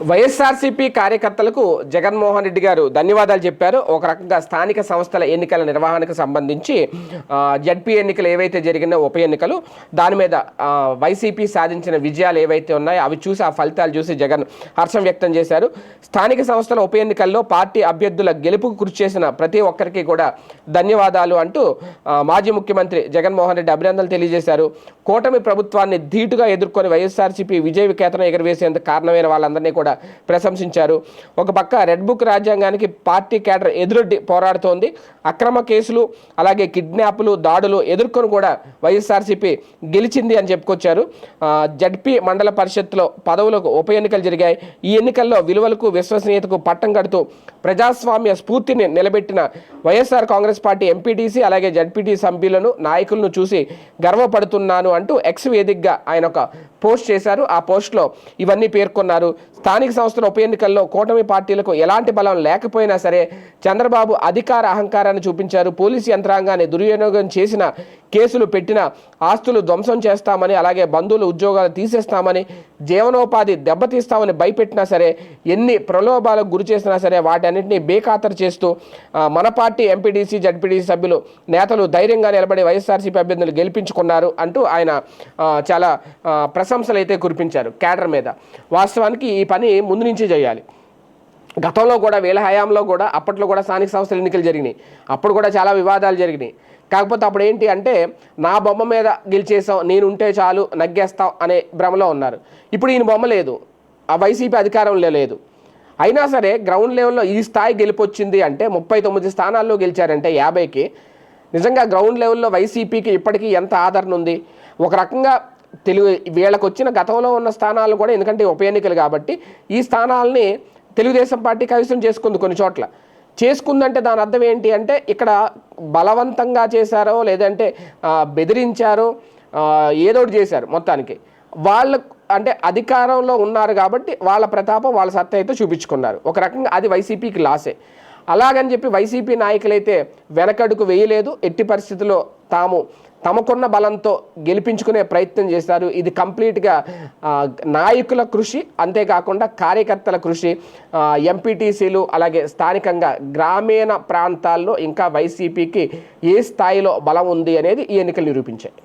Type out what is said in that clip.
వైఎస్ఆర్సీపీ కార్యకర్తలకు జగన్మోహన్ రెడ్డి గారు ధన్యవాదాలు చెప్పారు. ఒక రకంగా స్థానిక సంస్థల ఎన్నికల నిర్వహణకు సంబంధించి జడ్పీ ఎన్నికలు ఏవైతే జరిగినా ఉప ఎన్నికలు దాని మీద వైసీపీ సాధించిన విజయాలు ఏవైతే ఉన్నాయో అవి చూసి ఆ ఫలితాలు చూసి జగన్ హర్షం వ్యక్తం చేశారు. స్థానిక సంస్థల ఉప ఎన్నికల్లో పార్టీ అభ్యర్థుల గెలుపుకు కృషి చేసిన ప్రతి ఒక్కరికి కూడా ధన్యవాదాలు అంటూ మాజీ ముఖ్యమంత్రి జగన్మోహన్ రెడ్డి అభినందనలు తెలియజేశారు. కూటమి ప్రభుత్వాన్ని ధీటుగా ఎదుర్కొని వైఎస్ఆర్సీపీ విజయ వికేతనం ఎగురవేసేందుకు కారణమైన వాళ్ళందరినీ కూడా ప్రశంసించారు. ఒక పక్క రెడ్ బుక్ రాజ్యాంగానికి పార్టీ కేడర్ ఎదురొడ్డి పోరాడుతోంది. అక్రమ కేసులు అలాగే కిడ్నాప్లు దాడులు ఎదుర్కొని కూడా వైఎస్ఆర్సీపీ గెలిచింది అని చెప్పుకొచ్చారు. జడ్పీ మండల పరిషత్లో పదవులకు ఉప ఎన్నికలు జరిగాయి. ఈ ఎన్నికల్లో విలువలకు విశ్వసనీయతకు పట్టం కడుతూ ప్రజాస్వామ్య స్ఫూర్తిని నిలబెట్టిన వైఎస్ఆర్ కాంగ్రెస్ పార్టీ ఎంపీటీసీ అలాగే జడ్పీటీ సభ్యులను నాయకులను చూసి గర్వపడుతున్నాను అంటూ ఎక్స్ వేదికగా ఆయన ఒక పోస్ట్ చేశారు. ఆ పోస్ట్లో ఇవన్నీ పేర్కొన్నారు. స్థానిక సంస్థల ఉప ఎన్నికల్లో కూటమి పార్టీలకు ఎలాంటి బలం లేకపోయినా సరే చంద్రబాబు అధికార అహంకారాన్ని చూపించారు. పోలీసు యంత్రాంగాన్ని దుర్వినియోగం చేసిన కేసులు పెట్టిన ఆస్తులు ధ్వంసం చేస్తామని అలాగే బంధువులు ఉద్యోగాలు తీసేస్తామని జీవనోపాధి దెబ్బతీస్తామని భయపెట్టినా సరే ఎన్ని ప్రలోభాలకు గురి చేసినా సరే వాటన్నింటినీ బేఖాతరు చేస్తూ మన పార్టీ ఎంపీడీసీ జడ్పీటీసీ సభ్యులు నేతలు ధైర్యంగా నిలబడి వైఎస్ఆర్సీపీ అభ్యర్థులు గెలిపించుకున్నారు అంటూ ఆయన చాలా ప్రశంసలు అయితే కురిపించారు క్యాడర్ మీద. వాస్తవానికి ఈ పని ముందు నుంచే చేయాలి. గతంలో కూడా వీళ్ళ హయాంలో కూడా అప్పట్లో కూడా స్థానిక సంస్థల ఎన్నికలు జరిగినాయి. అప్పుడు కూడా చాలా వివాదాలు జరిగినాయి. కాకపోతే అప్పుడు ఏంటి అంటే నా బొమ్మ మీద గెలిచేసాం నేను ఉంటే చాలు నగ్గేస్తాం అనే భ్రమలో ఉన్నారు. ఇప్పుడు ఈయన బొమ్మ లేదు. ఆ వైసీపీ అధికారంలో లేదు. అయినా సరే గ్రౌండ్ లెవెల్లో ఈ స్థాయి గెలిపొచ్చింది అంటే ముప్పై తొమ్మిది స్థానాల్లో గెలిచారంటే యాభైకి. నిజంగా గ్రౌండ్ లెవెల్లో వైసీపీకి ఇప్పటికీ ఎంత ఆదరణ ఉంది? ఒక రకంగా తెలుగు వీళ్ళకు వచ్చిన గతంలో ఉన్న స్థానాలు కూడా ఎందుకంటే ఉప ఎన్నికలు కాబట్టి ఈ స్థానాలని తెలుగుదేశం పార్టీ కైవసం చేసుకుంది కొన్ని చోట్ల. చేసుకుందంటే దాని అర్థం ఏంటి అంటే ఇక్కడ బలవంతంగా చేశారో లేదంటే బెదిరించారో ఏదోటి ఏదో ఒకటి చేశారు మొత్తానికి. వాళ్ళ అంటే అధికారంలో ఉన్నారు కాబట్టి వాళ్ళ ప్రతాపం వాళ్ళ సత్తా అయితే చూపించుకున్నారు. ఒక రకంగా అది వైసీపీకి లాసే. అలాగని చెప్పి వైసీపీ నాయకులైతే వెనకడుకు వేయలేదు. ఎట్టి పరిస్థితుల్లో తాము తమకున్న బలంతో గెలిపించుకునే ప్రయత్నం చేశారు. ఇది కంప్లీట్గా నాయకుల కృషి అంతేకాకుండా కార్యకర్తల కృషి. ఎంపీటీసీలు అలాగే స్థానికంగా గ్రామీణ ప్రాంతాల్లో ఇంకా వైసీపీకి ఏ స్థాయిలో బలం ఉంది అనేది ఈ ఎన్నికలు నిరూపించాయి.